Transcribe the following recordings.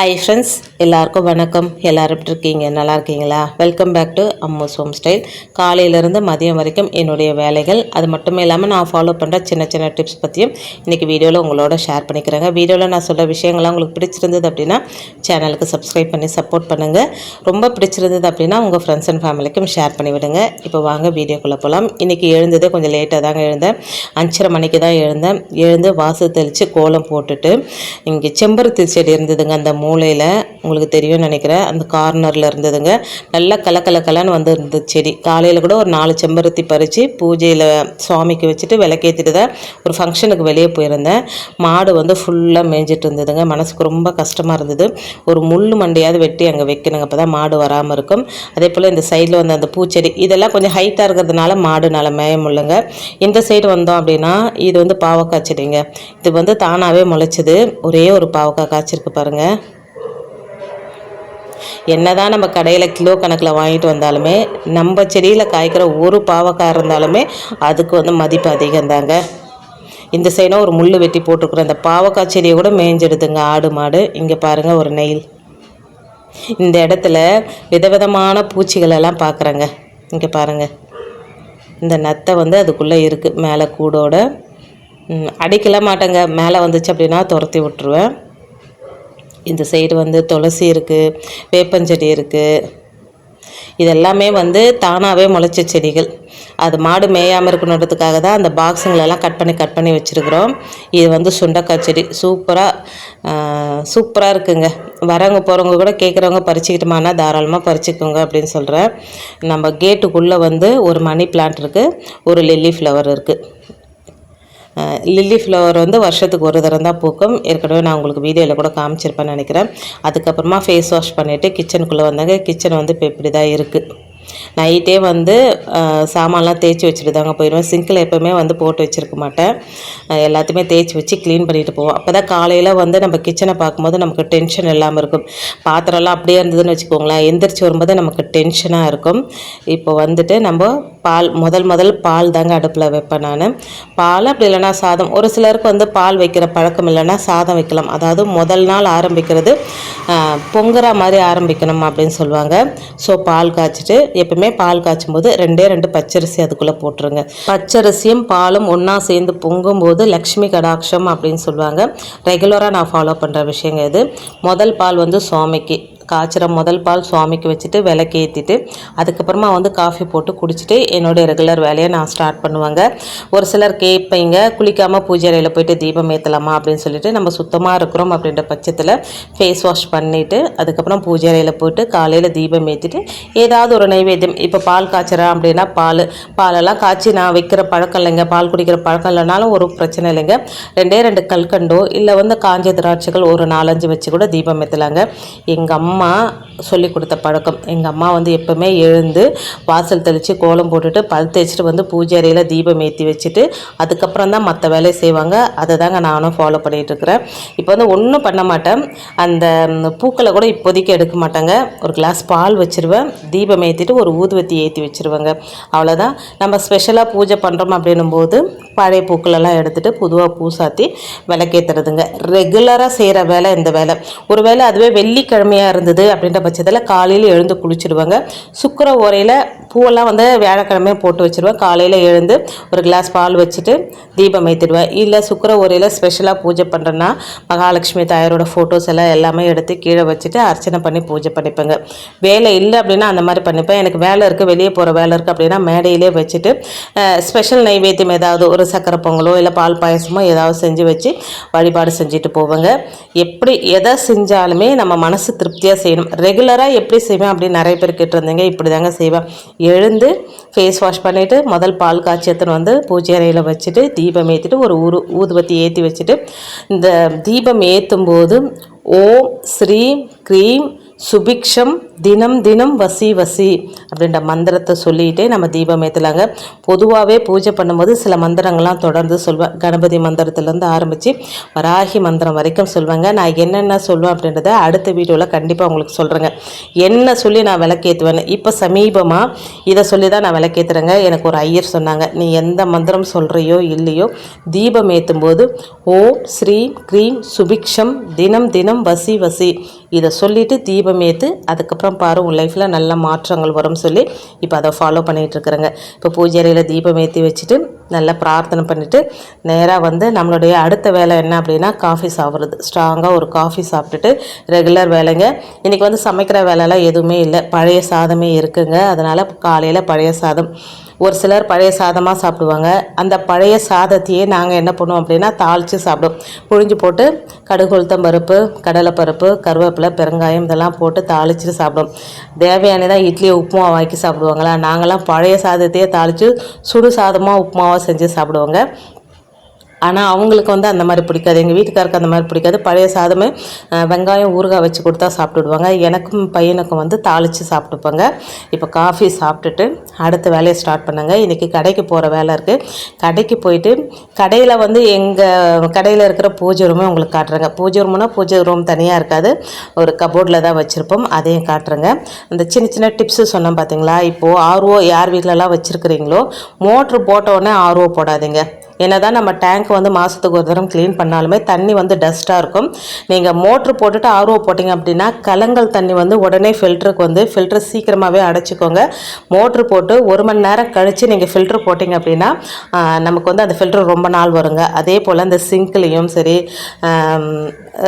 Hi friends எல்லாருக்கும் வணக்கம். எல்லாரும் எப்படி இருக்கீங்க? நல்லா இருக்கீங்களா? Welcome back to Ammu's home style காலையிலேருந்து மதியம் வரைக்கும் என்னுடைய வேலைகள். அது மட்டுமே இல்லாமல் நான் ஃபாலோ பண்ணுற சின்ன சின்ன டிப்ஸ் பற்றியும் இன்றைக்கி வீடியோவில் உங்களோட ஷேர் பண்ணிக்கிறேங்க. வீடியோவில் நான் சொல்கிற விஷயங்கள்லாம் உங்களுக்கு பிடிச்சிருந்தது அப்படின்னா சேனலுக்கு சப்ஸ்கிரைப் பண்ணி சப்போர்ட் பண்ணுங்கள் ரொம்ப பிடிச்சிருந்தது அப்படின்னா உங்கள் ஃப்ரெண்ட்ஸ் அண்ட் ஃபேமிலிக்கும் ஷேர் பண்ணி விடுங்க. இப்போ வாங்க வீடியோக்குள்ளே போகலாம் இன்றைக்கி எழுந்ததே கொஞ்சம் லேட்டாக தாங்க எழுந்தேன். அஞ்சரை மணிக்கு தான் எழுந்தேன். எழுந்து வாசல் தெளித்து கோலம் போட்டுட்டு இங்கே செம்பருத்தி செடி இருந்ததுங்க அந்த மூ மூலையில் உங்களுக்கு தெரியும்னு நினைக்கிறேன். அந்த கார்னரில் இருந்ததுங்க. நல்லா கலக்கலக்கலன்னு வந்து இருந்தது செடி. காலையில் கூட ஒரு நாலு செம்பருத்தி பறித்து பூஜையில் சுவாமிக்கு வச்சுட்டு விளக்கேற்றிட்டு தான் ஒரு ஃபங்க்ஷனுக்கு வெளியே போயிருந்தேன். மாடு வந்து ஃபுல்லாக மேய்ஞ்சிட்டு இருந்ததுங்க. மனசுக்கு ரொம்ப கஷ்டமாக இருந்தது. ஒரு முள் மண்டையாவது வெட்டி அங்கே வைக்கணுங்க. அப்போ தான் மாடு வராமல் இருக்கும். அதே போல் இந்த சைடில் வந்து அந்த பூச்செடி இதெல்லாம் கொஞ்சம் ஹைட்டாக இருக்கிறதுனால மாடுனால மேய முடியலங்க. இந்த சைடு வந்தோம் அப்படின்னா இது வந்து பாவக்காய் செடிங்க. இது வந்து தானாகவே முளைச்சது. ஒரே ஒரு பாவக்காய் காய்ச்சிருக்கு பாருங்கள் என்னதான் நம்ம கடையில் கிலோ கணக்கில் வாங்கிட்டு வந்தாலுமே நம்ம செடியில் காய்க்கிற ஒரு பாவக்காய் இருந்தாலுமே அதுக்கு வந்து மதிப்பு அதிகம்தாங்க. இந்த சைடும் ஒரு முள் வெட்டி போட்டிருக்குறோம். அந்த பாவக்காய் செடியை கூட மேய்ஞ்செடுத்துங்க ஆடு மாடு. இங்கே பாருங்கள் ஒரு நெயில். இந்த இடத்துல விதவிதமான பூச்சிகள் எல்லாம் பார்க்குறேங்க இங்கே பாருங்கள் இந்த நத்தை வந்து அதுக்குள்ளே இருக்குது மேலே கூடோட. அடிக்கல மாட்டேங்க. மேலே வந்துச்சு அப்படின்னா துரத்தி விட்டுருவேன். இந்த சைடு வந்து துளசி இருக்குது வேப்பஞ்செடி இருக்குது இதெல்லாமே வந்து தானாகவே முளைச்ச செடிகள். அது மாடு மேயாமல் இருக்கணுன்றதுக்காக தான் அந்த பாக்ஸுங்களெல்லாம் கட் பண்ணி கட் பண்ணி வச்சுருக்குறோம். இது வந்து சுண்டக்காய் செடி. சூப்பராக சூப்பராக இருக்குங்க. வரவங்க போகிறவங்க கூட கேட்குறவங்க பறிச்சிக்கிட்டோமானா தாராளமாக பறிச்சுக்கோங்க அப்படின்னு சொல்கிறேன் நம்ம கேட்டுக்குள்ளே வந்து ஒரு மணி பிளான்ட் இருக்குது ஒரு லில்லி ஃப்ளவர் இருக்குது லில்லி ஃப்ளவர் வந்து வருஷத்துக்கு ஒரு தரம் தான் பூக்கும். ஏற்கனவே நான் உங்களுக்கு வீடியோவில் கூட காமிச்சிருப்பேன்னு நினைக்கிறேன். அதுக்கப்புறமா ஃபேஸ் வாஷ் பண்ணிவிட்டு கிச்சனுக்குள்ளே வந்தாங்க. கிச்சன் வந்து இப்போ இப்படி தான் இருக்குது நைட்டே வந்து சாமான்லாம் தேய்ச்சி வச்சுட்டு தாங்க போயிடுவேன். சிங்கில் எப்போவுமே வந்து போட்டு வச்சுருக்க மாட்டேன். எல்லாத்தையுமே தேய்ச்சி வச்சு க்ளீன் பண்ணிட்டு போவோம். அப்போ தான் காலையில் வந்து நம்ம கிச்சனை பார்க்கும்போது நமக்கு டென்ஷன் இல்லாமல் இருக்கும். பாத்திரம்லாம் அப்படியே இருந்ததுன்னு வச்சுக்கோங்களேன். எந்திரிச்சு வரும்போது நமக்கு டென்ஷனாக இருக்கும். இப்போ வந்துட்டு நம்ம பால் முதல் முதல் பால் தாங்க அடுப்பில் வைப்பேன் நான். பால் அப்படி இல்லைன்னா சாதம். ஒரு சிலருக்கு வந்து பால் வைக்கிற பழக்கம் இல்லைன்னா சாதம் வைக்கலாம். அதாவது முதல் நாள் ஆரம்பிக்கிறது பொங்குற மாதிரி ஆரம்பிக்கணும் அப்படின்னு சொல்லுவாங்க. ஸோ பால் காய்ச்சிட்டு எப்பவுமே பால் காய்ச்சும் போது ரெண்டே ரெண்டு பச்சரிசி அதுக்குள்ளே போட்டுருங்க. பச்சரிசியும் பாலும் ஒன்றா சேர்ந்து பொங்கும்போது லக்ஷ்மி கடாட்சம் அப்படின்னு சொல்லுவாங்க. ரெகுலராக நான் ஃபாலோ பண்ணுற விஷயங்க இது. முதல் பால் வந்து சுவாமிக்கு. காய்ச்சிற முதல் பால் சுவாமிக்கு வச்சுட்டு விளக்கு ஏற்றிட்டு அதுக்கப்புறமா வந்து காஃபி போட்டு குடிச்சிட்டு என்னுடைய ரெகுலர் வேலையை நான் ஸ்டார்ட் பண்ணுவேங்க. ஒரு சிலர் கேட்பீங்க குளிக்காமல் பூஜை அறையில் போயிட்டு தீபம் ஏற்றலாமா அப்படின்னு சொல்லிட்டு நம்ம சுத்தமாக இருக்கிறோம் அப்படின்ற பட்சத்தில் ஃபேஸ் வாஷ் பண்ணிவிட்டு அதுக்கப்புறம் பூஜை அறையில் போயிட்டு காலையில் தீபம் ஏற்றிட்டு ஏதாவது ஒரு நைவேத்தியம். இப்போ பால் காய்ச்சிறேன் அப்படின்னா பால். பாலெல்லாம் காய்ச்சி நான் வைக்கிற பழக்கம் இல்லைங்க. பால் குடிக்கிற பழக்கம் இல்லைனாலும் ஒரு பிரச்சனை இல்லைங்க. ரெண்டே ரெண்டு கல்கண்டோ இல்லை வந்து காஞ்ச திராட்சைகள் ஒரு நாலஞ்சு வச்சு கூட தீபம் ஏற்றலாங்க எங்கள் அம்மா அம்மா சொல்லி கொடுத்த பழக்கம். எங்கள் அம்மா வந்து எப்போவுமே எழுந்து வாசல் தெளித்து கோலம் போட்டுட்டு பல் தேய்ச்சிட்டு வந்து பூஜை அறையில் தீபம் ஏற்றி வச்சுட்டு அதுக்கப்புறம் தான் மற்ற வேலையை செய்வாங்க. அதை தாங்க நானும் ஃபாலோ பண்ணிகிட்டு இருக்கிறேன். இப்போ வந்து ஒன்றும் பண்ண மாட்டேன். அந்த பூக்களை கூட இப்போதைக்கு எடுக்க மாட்டாங்க. ஒரு கிளாஸ் பால் வச்சுருவேன். தீபம் ஏற்றிட்டு ஒரு ஊதுவத்தி ஏற்றி வச்சுருவாங்க. அவ்வளோதான் நம்ம ஸ்பெஷலாக பூஜை பண்ணுறோம் அப்படின்னும் போது பழைய பூக்களெல்லாம் எடுத்துகிட்டு புதுவாக பூ சாத்தி விளக்கேற்றுறதுங்க ரெகுலராக செய்கிற வேலை இந்த வேலை. ஒரு வேளை அதுவே வெள்ளிக்கிழமையாக இருந்தது அப்படின்ற பட்சத்தில் காலையில் எழுந்து குளிச்சிடுவாங்க. சுக்கர ஓரையில் பூவெல்லாம் வந்து வியாழக்கிழமையே போட்டு வச்சுருவேன். காலையில் எழுந்து ஒரு கிளாஸ் பால் வச்சுட்டு தீபம் ஏற்றிடுவேன் இல்லை சுக்கர ஓரையில் ஸ்பெஷலாக பூஜை பண்ணுறேன்னா மகாலட்சுமி தாயாரோட ஃபோட்டோஸ் எல்லாம் எல்லாமே எடுத்து கீழே வச்சுட்டு அர்ச்சனை பண்ணி பூஜை பண்ணிப்பேங்க. வேலை இல்லை அப்படின்னா அந்த மாதிரி பண்ணிப்பேன். எனக்கு வேலை இருக்குது வெளியே போகிற வேலை இருக்குது அப்படின்னா மேடையிலே வச்சுட்டு ஸ்பெஷல் நைவேத்தியம் ஏதாவது ஒரு சக்கரை பொங்கலோ இல்லை பால் பாயசமோ ஏதாவது செஞ்சு வச்சு வழிபாடு செஞ்சுட்டு போவேங்க. எப்படி எதை செஞ்சாலுமே நம்ம மனசு திருப்தியாக செய்யணும். ரெகுலராக எப்படி செய்வேன் அப்படின்னு நிறைய பேர் கேட்டிருந்தீங்க. இப்படி தாங்க செய்வேன். எழுந்து ஃபேஸ் வாஷ் பண்ணிவிட்டு முதல் பால் காய்ச்சி எடுத்துன்னு வந்து பூஜை அறையில் வச்சுட்டு தீபம் ஏற்றிட்டு ஒரு ஊரு ஊதுபத்தி ஏற்றி வச்சுட்டு இந்த தீபம் ஏற்றும் போது ஓம் ஸ்ரீ க்ரீம் சுபிக்ஷம் தினம் தினம் வசி வசி அப்படின்ற மந்திரத்தை சொல்லிகிட்டே நம்ம தீபம் ஏற்றலாங்க பொதுவாகவே பூஜை பண்ணும்போது சில மந்திரங்கள்லாம் தொடர்ந்து சொல்வேன். கணபதி மந்திரத்துலேருந்து ஆரம்பித்து வராகி மந்திரம் வரைக்கும் சொல்லுவேங்க நான் என்னென்ன சொல்லுவேன் அப்படின்றத அடுத்த வீடியோவில் கண்டிப்பாக உங்களுக்கு சொல்கிறேங்க என்ன சொல்லி நான் விளக்கேற்றுவேன் இப்போ சமீபமாக இதை சொல்லி தான் நான் விளக்கேற்றுறேங்க எனக்கு ஒரு ஐயர் சொன்னாங்க. நீ எந்த மந்திரம் சொல்கிறியோ இல்லையோ தீபம் ஏற்றும் போது ஓம் ஸ்ரீ க்ரீம் சுபிக்ஷம் தினம் தினம் வசி வசி இதை சொல்லிவிட்டு தீபம் ஏற்று அதுக்கப்புறம் பாரு உன் லைஃப்பில் நல்ல மாற்றங்கள் வரும்னு சொல்லி இப்போ அதை ஃபாலோ பண்ணிகிட்ருக்குறேங்க இப்போ பூஜை அறையில் தீபம் ஏற்றி வச்சுட்டு நல்லா பிரார்த்தனை பண்ணிவிட்டு நேராக வந்து நம்மளுடைய அடுத்த வேலை என்ன அப்படின்னா காஃபி சாப்பிட்றது. ஸ்ட்ராங்காக ஒரு காஃபி சாப்பிட்டுட்டு ரெகுலர் வேலைங்க. இன்றைக்கி வந்து சமைக்கிற வேலைலாம் எதுவுமே இல்லை. பழைய சாதமே இருக்குங்க. அதனால் காலையில் பழைய சாதம். ஒரு சிலர் பழைய சாதமாக சாப்பிடுவாங்க. அந்த பழைய சாதத்தையே நாங்கள் என்ன பண்ணுவோம் அப்படின்னா தாளித்து சாப்பிடுவோம். புழிஞ்சு போட்டு கடுகு உளுத்தம் பருப்பு கடலைப்பருப்பு கருவேப்பிலை பெருங்காயம் இதெல்லாம் போட்டு தாளித்து சாப்பிடுவோம். தேவையானதான் இட்லியை உப்புமா வாங்கி சாப்பிடுவாங்களா? நாங்களாம் பழைய சாதத்தையே தாளித்து சுடு சாதமாக உப்புமாவாக செஞ்சு சாப்பிடுவோங்க. ஆனால் அவங்களுக்கு வந்து அந்த மாதிரி பிடிக்காது. எங்கள் வீட்டுக்காருக்கு அந்த மாதிரி பிடிக்காது. பழைய சாதமே வெங்காயம் ஊறுகாய் வச்சு கொடுத்தா சாப்பிட்டுடுவாங்க. எனக்கும் பையனுக்கும் வந்து தாளித்து சாப்பிட்டுப்பாங்க. இப்போ காஃபி சாப்பிட்டுட்டு அடுத்த வேலையை ஸ்டார்ட் பண்ணுங்க. இன்றைக்கி கடைக்கு போகிற வேலை இருக்குது கடைக்கு போயிட்டு கடையில் வந்து எங்கள் கடையில் இருக்கிற பூஜை ரூமே உங்களுக்கு காட்டுறேங்க. பூஜை ரூம்னா பூஜை ரூம் தனியாக இருக்காது. ஒரு கபோர்டில் தான் வச்சுருப்போம். அதையும் காட்டுறேங்க. அந்த சின்ன சின்ன டிப்ஸு சொன்னோம் பார்த்தீங்களா இப்போது ஆர்ஓ யார் வீட்டிலலாம் வச்சுருக்கிறீங்களோ மோட்ரு போட்ட உடனே ஆர்ஓ போடாதீங்க. என்ன தான் நம்ம டேங்க் வந்து மாதத்துக்கு ஒரு தரம் க்ளீன் பண்ணாலுமே தண்ணி வந்து டஸ்ட்டாக இருக்கும். நீங்கள் மோட்ரு போட்டுட்டு ஆர்வம் போட்டிங்க அப்படின்னா கலங்கல் தண்ணி வந்து உடனே ஃபில்டருக்கு வந்து ஃபில்டர் சீக்கிரமாகவே அடைச்சிக்கோங்க. மோட்ரு போட்டு ஒரு மணி நேரம் கழித்து நீங்கள் ஃபில்ட்ரு போட்டிங்க அப்படின்னா நமக்கு வந்து அந்த ஃபில்டர் ரொம்ப நாள் வருங்க. அதே போல் அந்த சிங்க்லேயும் சரி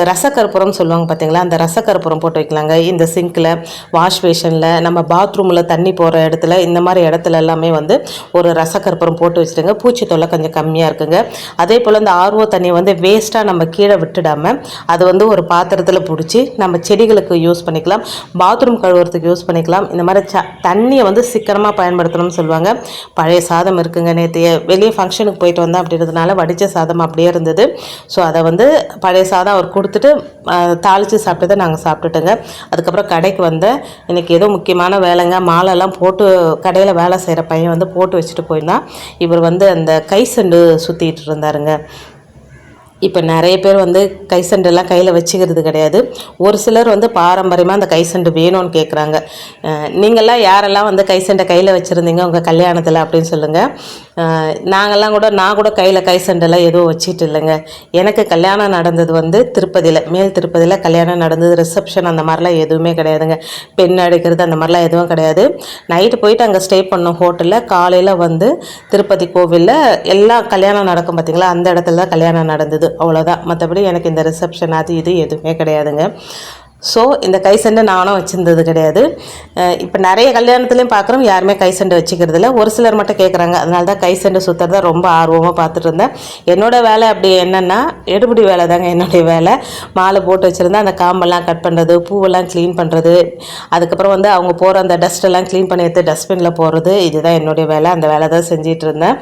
ரசக்கற்பூரம் சொல்லுவாங்க பார்த்தீங்களா அந்த ரசக்கற்பூரம் போட்டு வைக்கலாங்க. இந்த சிங்க்கில் வாஷ் பேஷனில் நம்ம பாத்ரூமில் தண்ணி போகிற இடத்துல இந்த மாதிரி இடத்துல எல்லாமே வந்து ஒரு ரசக்கற்பூரம் போட்டு வச்சுட்டுங்க பூச்சி தொல்லை கொஞ்சம் கம்மியாக கம்மியாக இருக்குங்க. அதே போல் இந்த ஆர்வோ தண்ணியை வந்து வேஸ்ட்டாக நம்ம கீழே விட்டுடாமல் அது வந்து ஒரு பாத்திரத்தில் பிடிச்சி நம்ம செடிகளுக்கு யூஸ் பண்ணிக்கலாம். பாத்ரூம் கழுவுறதுக்கு யூஸ் பண்ணிக்கலாம். இந்த மாதிரி ச தண்ணியை வந்து சிக்கனமாக பயன்படுத்தணும்னு சொல்லுவாங்க. பழைய சாதம் இருக்குங்க நேற்று வெளியே ஃபங்க்ஷனுக்கு போயிட்டு வந்தேன் அப்படின்றதுனால வடித்த சாதம் அப்படியே இருந்தது. ஸோ அதை வந்து பழைய சாதம் அவர் கொடுத்துட்டு தாளித்து சாப்பிட்டதை நாங்கள் சாப்பிட்டுட்டோங்க. அதுக்கப்புறம் கடைக்கு வந்தேன் இன்றைக்கி ஏதோ முக்கியமான வேலைங்க. மாலைலாம் போட்டு கடையில் வேலை செய்கிற பையன் வந்து போட்டு வச்சுட்டு போயிருந்தான். இவர் வந்து அந்த கை சண்டு சுற்றிட்டு இருந்தாருங்க. இப்போ நிறைய பேர் வந்து கைசண்டெல்லாம் கையில் வச்சுக்கிறது கிடையாது. ஒரு சிலர் வந்து பாரம்பரியமாக அந்த கைசண்டு வேணும்னு கேட்குறாங்க நீங்கள்லாம் யாரெல்லாம் வந்து கைசண்டை கையில் வச்சுருந்தீங்க உங்கள் கல்யாணத்தில் அப்படின்னு சொல்லுங்கள் நாங்கள்லாம் கூட நான் கூட கையில் கை சண்டெல்லாம் எதுவும் வச்சுட்டு இல்லைங்க. எனக்கு கல்யாணம் நடந்தது வந்து திருப்பதியில் மேல் திருப்பதியில் கல்யாணம் நடந்தது ரிசப்ஷன் அந்த மாதிரிலாம் எதுவுமே கிடையாதுங்க. பெண் அடிக்கிறது அந்த மாதிரிலாம் எதுவும் கிடையாது. நைட்டு போயிட்டு அங்கே ஸ்டே பண்ணோம் ஹோட்டலில் காலையில் வந்து திருப்பதி கோவிலில் எல்லா கல்யாணம் நடக்கும் பார்த்திங்களா அந்த இடத்துல தான் கல்யாணம் நடந்தது. அவ்வளோதான் மற்றபடி எனக்கு இந்த ரிசப்ஷன் அது இது எதுவுமே கிடையாதுங்க. ஸோ இந்த கை சண்டை நானும் வச்சுருந்தது கிடையாது. இப்போ நிறைய கல்யாணத்துலேயும் பார்க்குறோம் யாருமே கை சண்டை வச்சுக்கிறது இல்லை ஒரு சிலர் மட்டும் கேட்குறாங்க அதனால தான் கை சண்டை சுற்றுறத ரொம்ப ஆர்வமாக பார்த்துட்டு இருந்தேன். என்னோடய வேலை அப்படி என்னென்னா எடுபடி வேலை தாங்க என்னுடைய வேலை. மாலை போட்டு வச்சுருந்தா அந்த காம்பெல்லாம் கட் பண்ணுறது பூவெல்லாம் க்ளீன் பண்ணுறது அதுக்கப்புறம் வந்து அவங்க போகிற அந்த டஸ்ட்டெல்லாம் க்ளீன் பண்ணி எடுத்து டஸ்ட்பினில் போடுறது. இதுதான் என்னுடைய வேலை. அந்த வேலை தான் செஞ்சிகிட்டு இருந்தேன்.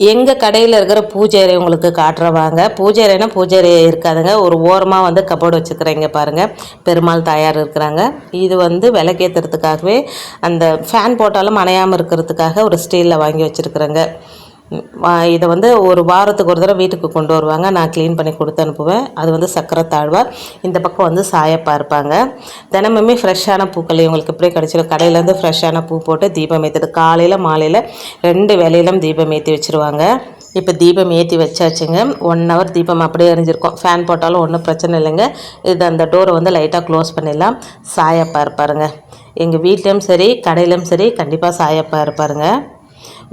எங்கள் கடையில் இருக்கிற பூஜை உங்களுக்கு காட்டுறவாங்க. பூஜை பூஜைரை இருக்காதுங்க. ஒரு ஓரமாக வந்து கபோர்டு வச்சுக்கிறேங்க பாருங்கள் பெருமாள் தாயார் இருக்கிறாங்க. இது வந்து விளக்கேற்றுறதுக்காகவே அந்த ஃபேன் போட்டாலும் அணையாமல் இருக்கிறதுக்காக ஒரு ஸ்டீலில் வாங்கி வச்சுருக்குறேங்க. இதை வந்து ஒரு வாரத்துக்கு ஒரு தடவை வீட்டுக்கு கொண்டு வருவாங்க. நான் க்ளீன் பண்ணி கொடுத்து அனுப்புவேன். அது வந்து சக்கரை தாழ்வார். இந்த பக்கம் வந்து சாயப்பா இருப்பாங்க. தினமுமே ஃப்ரெஷ்ஷான பூக்கள் இவங்களுக்கு இப்படியே கிடச்சிடும் கடையிலேருந்து ஃப்ரெஷ்ஷான பூ போட்டு தீபம் ஏற்றுது காலையில் மாலையில் ரெண்டு வேலையிலும் தீபம் ஏற்றி வச்சுருவாங்க. இப்போ தீபம் ஏற்றி வச்சாச்சுங்க. ஒன் ஹவர் தீபம் அப்படியே எரிஞ்சிருக்கோம். ஃபேன் போட்டாலும் ஒன்றும் பிரச்சனை இல்லைங்க. இது அந்த டோரை வந்து லைட்டாக க்ளோஸ் பண்ணிடலாம். சாயப்பா இருப்பாருங்க. எங்கள் வீட்லேயும் சரி கடையிலையும் சரி கண்டிப்பாக சாயப்பா இருப்பாருங்க.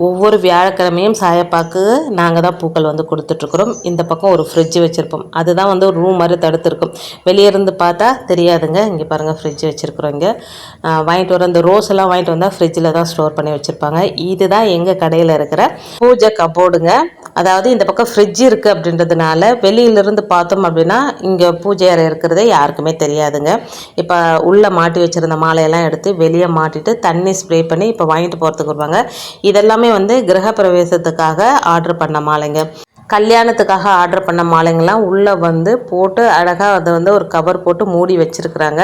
ஒவ்வொரு வியாழக்கிழமையும் சாயப்பாக்கு நாங்கள் தான் பூக்கள் வந்து கொடுத்துட்ருக்குறோம். இந்த பக்கம் ஒரு ஃப்ரிட்ஜ் வச்சுருப்போம். அதுதான் வந்து ஒரு ரூம் மாதிரி தடுத்துருக்கும். வெளியே இருந்து பார்த்தா தெரியாதுங்க. இங்கே பாருங்கள் ஃப்ரிட்ஜ் வச்சுருக்குறோம் இங்கே. வாங்கிட்டு வர அந்த ரோஸ் எல்லாம் வாங்கிட்டு வந்தால் ஃப்ரிட்ஜில் தான் ஸ்டோர் பண்ணி வச்சுருப்பாங்க. இதுதான் எங்கள் கடையில் இருக்கிற பூஜை கபோர்டுங்க அதாவது இந்த பக்கம் ஃப்ரிட்ஜ் இருக்குது அப்படின்றதுனால வெளியிலிருந்து பார்த்தோம் அப்படின்னா இங்கே பூஜை அறை இருக்கிறதே யாருக்குமே தெரியாதுங்க. இப்போ உள்ளே மாட்டி வச்சுருந்த மாலையெல்லாம் எடுத்து வெளியே மாட்டிட்டு தண்ணி ஸ்ப்ரே பண்ணி இப்போ வாங்கிட்டு போகிறதுக்கு வருவாங்க. இதெல்லாம் வந்து கிரகப்பிரவேசத்துக்காக ஆர்டர் பண்ண மாலைங்க. கல்யாணத்துக்காக ஆர்டர் பண்ண மாலைங்கள்லாம் உள்ளே வந்து போட்டு அழகாக அதை வந்து ஒரு கவர் போட்டு மூடி வச்சுருக்குறாங்க.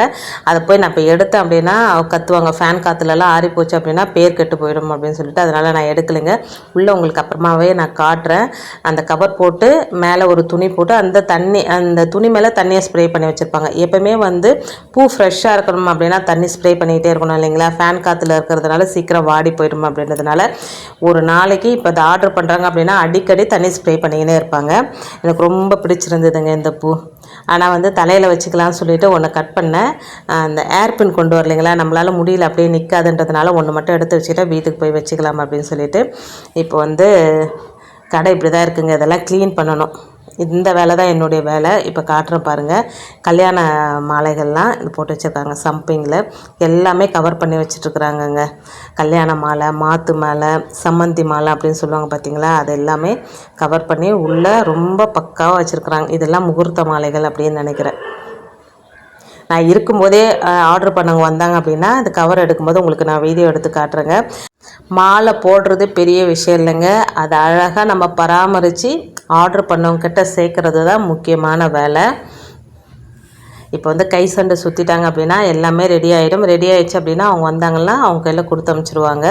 அதை போய் நான் இப்போ எடுத்தேன் அப்படின்னா கத்துவாங்க. ஃபேன் காற்றுலலாம் ஆறி போச்சு அப்படின்னா பேர் கெட்டு போயிடும் அப்படின்னு சொல்லிட்டு அதனால் நான் எடுக்கலைங்க. உள்ளே உங்களுக்கு அப்புறமாவே நான் காட்டுறேன். அந்த கவர் போட்டு மேலே ஒரு துணி போட்டு அந்த தண்ணி அந்த துணி மேலே தண்ணியை ஸ்ப்ரே பண்ணி வச்சுருப்பாங்க. எப்போவுமே வந்து பூ ஃப்ரெஷ்ஷாக இருக்கணும் அப்படின்னா தண்ணி ஸ்ப்ரே பண்ணிக்கிட்டே இருக்கணும் இல்லைங்களா? ஃபேன் காற்றுல இருக்கிறதுனால சீக்கிரம் வாடி போயிடும் அப்படின்றதுனால ஒரு நாளைக்கு இப்போ அதை ஆர்டர் பண்ணுறாங்க அப்படின்னா அடிக்கடி தண்ணி ஸ்ப்ரே பண்ணி பண்ணிக்கினே இருப்பாங்க. எனக்கு ரொம்ப பிடிச்சிருந்ததுங்க இந்த பூ. ஆனால் வந்து தலையில் வச்சுக்கலாம்னு சொல்லிவிட்டு ஒன்று கட் பண்ணேன். அந்த ஏர்பின் கொண்டு வரலைங்களா? நம்மளால் முடியல அப்படியே நிற்காதுன்றதுனால ஒன்று மட்டும் எடுத்து வச்சுக்கிட்டா வீட்டுக்கு போய் வச்சுக்கலாம் அப்படின்னு சொல்லிட்டு. இப்போ வந்து கடை இப்படி தான் இருக்குங்க. இதெல்லாம் க்ளீன் பண்ணணும். இந்த வேலை தான் என்னுடைய வேலை. இப்போ காட்டுறேன் பாருங்கள் கல்யாண மாலைகள்லாம் இது போட்டு வச்சுருக்காங்க. சம்பிங்கில் எல்லாமே கவர் பண்ணி வச்சுட்ருக்குறாங்கங்க கல்யாண மாலை மாத்து மாலை சம்மந்தி மாலை அப்படின்னு சொல்லுவாங்க பார்த்தீங்களா அது எல்லாமே கவர் பண்ணி உள்ளே ரொம்ப பக்காவாக வச்சுருக்குறாங்க. இதெல்லாம் முகூர்த்த மாலைகள் அப்படின்னு நினைக்கிறேன். நான் இருக்கும்போதே ஆர்டர் பண்ணவங்க வந்தாங்க அப்படின்னா அது கவர் எடுக்கும்போது உங்களுக்கு நான் வீடியோ எடுத்து காட்டுறேங்க. மாலை போடுறது பெரிய விஷயம் இல்லைங்க. அதை அழகாக நம்ம பராமரித்து ஆர்டர் பண்ணவங்கக்கிட்ட சேர்க்குறது தான் முக்கியமான வேலை. இப்போ வந்து கை சண்டை சுற்றிட்டாங்க அப்படின்னா எல்லாமே ரெடி ஆகிடும் ரெடி ஆகிடுச்சு அப்படின்னா அவங்க வந்தாங்கன்னா அவங்க கையில் கொடுத்து அனுப்பிச்சிருவாங்க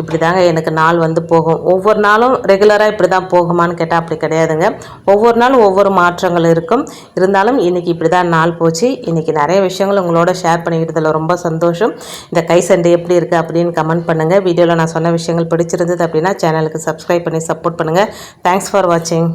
இப்படி தாங்க எனக்கு நாள் வந்து போகும். ஒவ்வொரு நாளும் ரெகுலராக இப்படி தான் போகுமான்னு கேட்டால் அப்படி கிடையாதுங்க. ஒவ்வொரு நாளும் ஒவ்வொரு மாற்றங்கள் இருக்கும். இருந்தாலும் இன்றைக்கி இப்படி தான் நாள் போச்சு. இன்றைக்கி நிறைய விஷயங்கள் உங்களோட ஷேர் பண்ணிக்கிட்டதில் ரொம்ப சந்தோஷம். இந்த கை சண்டை எப்படி இருக்குது அப்படின்னு கமெண்ட் பண்ணுங்கள் வீடியோவில் நான் சொன்ன விஷயங்கள் பிடிச்சிருந்தது அப்படின்னா சேனலுக்கு சப்ஸ்கிரைப் பண்ணி சப்போர்ட் பண்ணுங்கள் தேங்க்ஸ் ஃபார் வாட்சிங்